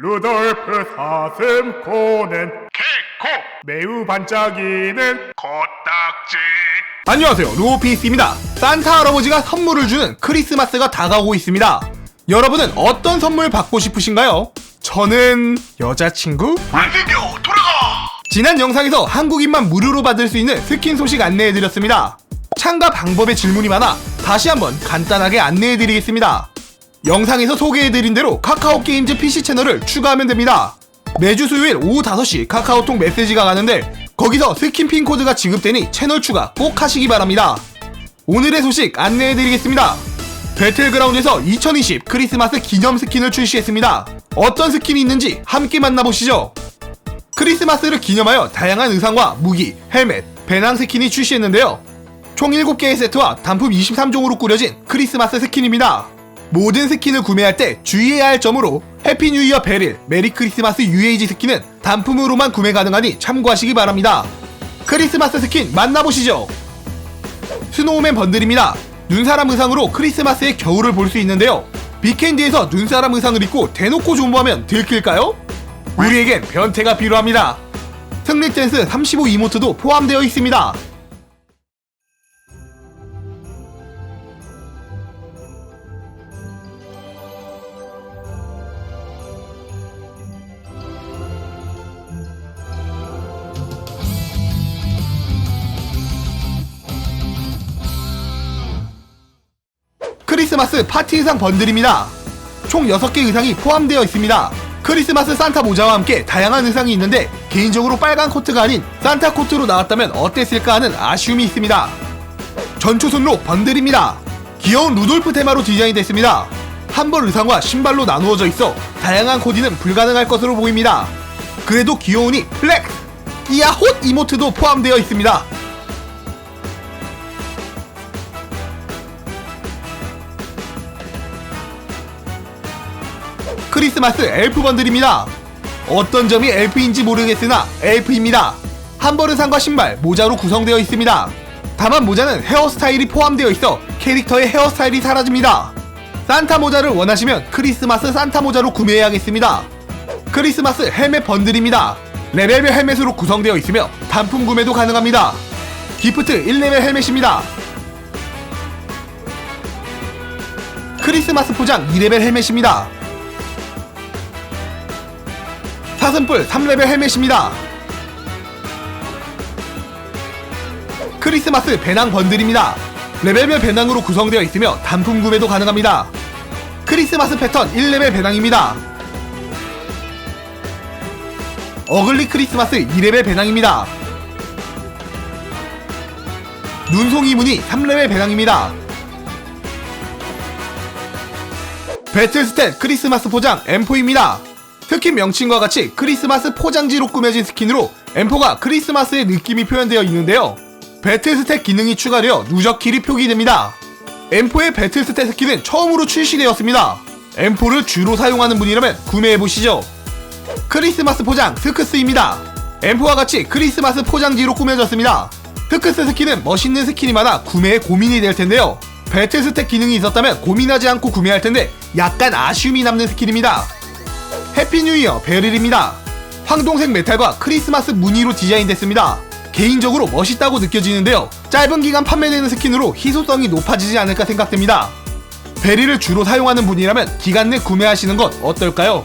루돌프 사슴 코는 개코. 매우 반짝이는 코딱지. 안녕하세요. 루오피스입니다. 산타 할아버지가 선물을 주는 크리스마스가 다가오고 있습니다. 여러분은 어떤 선물 받고 싶으신가요? 저는 여자친구? 안승교 돌아가. 지난 영상에서 한국인만 무료로 받을 수 있는 스킨 소식 안내해드렸습니다. 참가 방법에 질문이 많아 다시 한번 간단하게 안내해드리겠습니다 영상에서 소개해드린 대로 카카오 게임즈 PC 채널을 추가하면 됩니다. 매주 수요일 오후 5시 카카오톡 메시지가 가는데 거기서 스킨 핀 코드가 지급되니 채널 추가 꼭 하시기 바랍니다. 오늘의 소식 안내해드리겠습니다. 배틀그라운드에서 2020 크리스마스 기념 스킨을 출시했습니다. 어떤 스킨이 있는지 함께 만나보시죠. 크리스마스를 기념하여 다양한 의상과 무기, 헬멧, 배낭 스킨이 출시했는데요. 총 7개의 세트와 단품 23종으로 꾸려진 크리스마스 스킨입니다. 모든 스킨을 구매할 때 주의해야 할 점으로 해피 뉴 이어 베릴, 메리 크리스마스 UAG 스킨은 단품으로만 구매 가능하니 참고하시기 바랍니다. 크리스마스 스킨 만나보시죠. 스노우맨 번들입니다. 눈사람 의상으로 크리스마스의 겨울을 볼 수 있는데요. 비캔디에서 눈사람 의상을 입고 대놓고 존버하면 들킬까요? 우리에겐 변태가 필요합니다. 승리 댄스 35 이모트도 포함되어 있습니다. 크리스마스 파티 의상 번들입니다. 총 6개 의상이 포함되어 있습니다. 크리스마스 산타 모자와 함께 다양한 의상이 있는데 개인적으로 빨간 코트가 아닌 산타 코트로 나왔다면 어땠을까 하는 아쉬움이 있습니다. 전초선로 번들입니다. 귀여운 루돌프 테마로 디자인됐습니다. 한 벌 의상과 신발로 나누어져 있어 다양한 코디는 불가능할 것으로 보입니다. 그래도 귀여우니 플렉스! 이야홑 이모트도 포함되어 있습니다. 크리스마스 엘프 번들입니다. 어떤 점이 엘프인지 모르겠으나 엘프입니다. 한벌의상과 신발, 모자로 구성되어 있습니다. 다만 모자는 헤어스타일이 포함되어 있어 캐릭터의 헤어스타일이 사라집니다. 산타 모자를 원하시면 크리스마스 산타 모자로 구매해야겠습니다. 크리스마스 헬멧 번들입니다. 레벨별 헬멧으로 구성되어 있으며 단품 구매도 가능합니다. 기프트 1레벨 헬멧입니다. 크리스마스 포장 2레벨 헬멧입니다. 사슴뿔 3레벨 헬멧입니다. 크리스마스 배낭 번들입니다. 레벨별 배낭으로 구성되어 있으며 단품 구매도 가능합니다. 크리스마스 패턴 1레벨 배낭입니다. 어글리 크리스마스 2레벨 배낭입니다. 눈송이 무늬 3레벨 배낭입니다. 배틀스탯 크리스마스 포장 M4입니다. 스킨 명칭과 같이 크리스마스 포장지로 꾸며진 스킨으로 M4가 크리스마스의 느낌이 표현되어 있는데요. 배틀 스탯 기능이 추가되어 누적 길이 표기됩니다. M4의 배틀 스탯 스킨은 처음으로 출시되었습니다. M4를 주로 사용하는 분이라면 구매해보시죠. 크리스마스 포장 스크스입니다. M4와 같이 크리스마스 포장지로 꾸며졌습니다. 스크스 스킨은 멋있는 스킨이 많아 구매에 고민이 될 텐데요. 배틀스탯 기능이 있었다면 고민하지 않고 구매할 텐데 약간 아쉬움이 남는 스킨입니다. 해피 뉴 이어 베릴입니다. 황동색 메탈과 크리스마스 무늬로 디자인됐습니다. 개인적으로 멋있다고 느껴지는데요. 짧은 기간 판매되는 스킨으로 희소성이 높아지지 않을까 생각됩니다. 베릴을 주로 사용하는 분이라면 기간 내 구매하시는 건 어떨까요?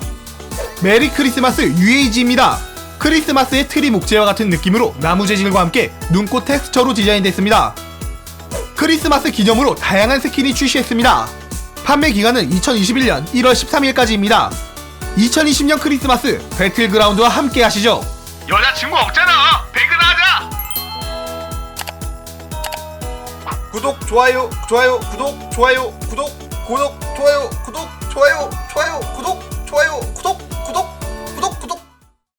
메리 크리스마스 UAG입니다. 크리스마스의 트리 목재와 같은 느낌으로 나무 재질과 함께 눈꽃 텍스처로 디자인됐습니다. 크리스마스 기념으로 다양한 스킨이 출시했습니다. 판매 기간은 2021년 1월 13일까지입니다. 2020년 크리스마스 배틀그라운드와 함께 하시죠. 여자친구 없잖아 배그나 하자 구독, 좋아요, 좋아요, 구독, 좋아요, 구독, 구독, 좋아요, 구독, 좋아요, 좋아요, 구독, 좋아요, 구독.